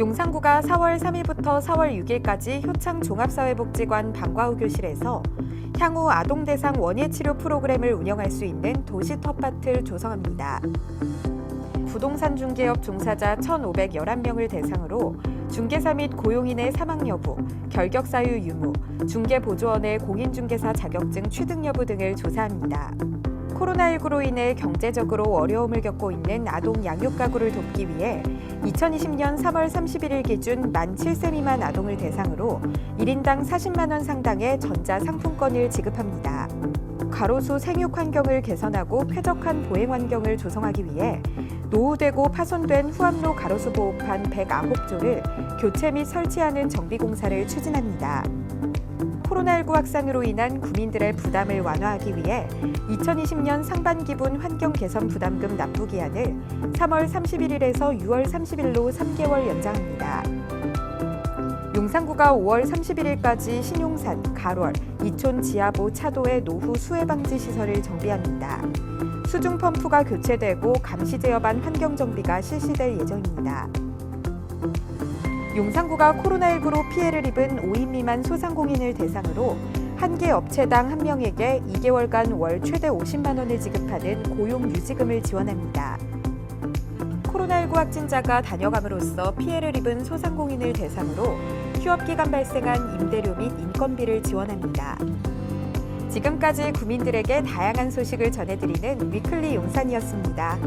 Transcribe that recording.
용산구가 4월 3일부터 4월 6일까지 효창 종합사회복지관 방과후 교실에서 향후 아동 대상 원예 치료 프로그램을 운영할 수 있는 도시 텃밭을 조성합니다. 부동산 중개업 종사자 1,511명을 대상으로 중개사 및 고용인의 사망 여부, 결격 사유 유무, 중개보조원의 공인중개사 자격증 취득 여부 등을 조사합니다. 코로나19로 인해 경제적으로 어려움을 겪고 있는 아동 양육 가구를 돕기 위해 2020년 3월 31일 기준 만 7세 미만 아동을 대상으로 1인당 40만 원 상당의 전자 상품권을 지급합니다. 가로수 생육 환경을 개선하고 쾌적한 보행 환경을 조성하기 위해 노후되고 파손된 후암로 가로수 보호판 109조를 교체 및 설치하는 정비 공사를 추진합니다. 코로나19 확산으로 인한 국민들의 부담을 완화하기 위해 2020년 상반기분 환경 개선 부담금 납부 기한을 3월 31일에서 6월 30일로 3개월 연장합니다. 용산구가 5월 31일까지 신용산, 가롤, 이촌 지하보 차도의 노후 수해 방지 시설을 정비합니다. 수중 펌프가 교체되고 감시 제어반 환경 정비가 실시될 예정입니다. 용산구가 코로나19로 피해를 입은 5인 미만 소상공인을 대상으로 한 개 업체당 한 명에게 2개월간 월 최대 50만 원을 지급하는 고용 유지금을 지원합니다. 코로나19 확진자가 다녀감으로써 피해를 입은 소상공인을 대상으로 휴업 기간 발생한 임대료 및 인건비를 지원합니다. 지금까지 구민들에게 다양한 소식을 전해드리는 위클리 용산이었습니다.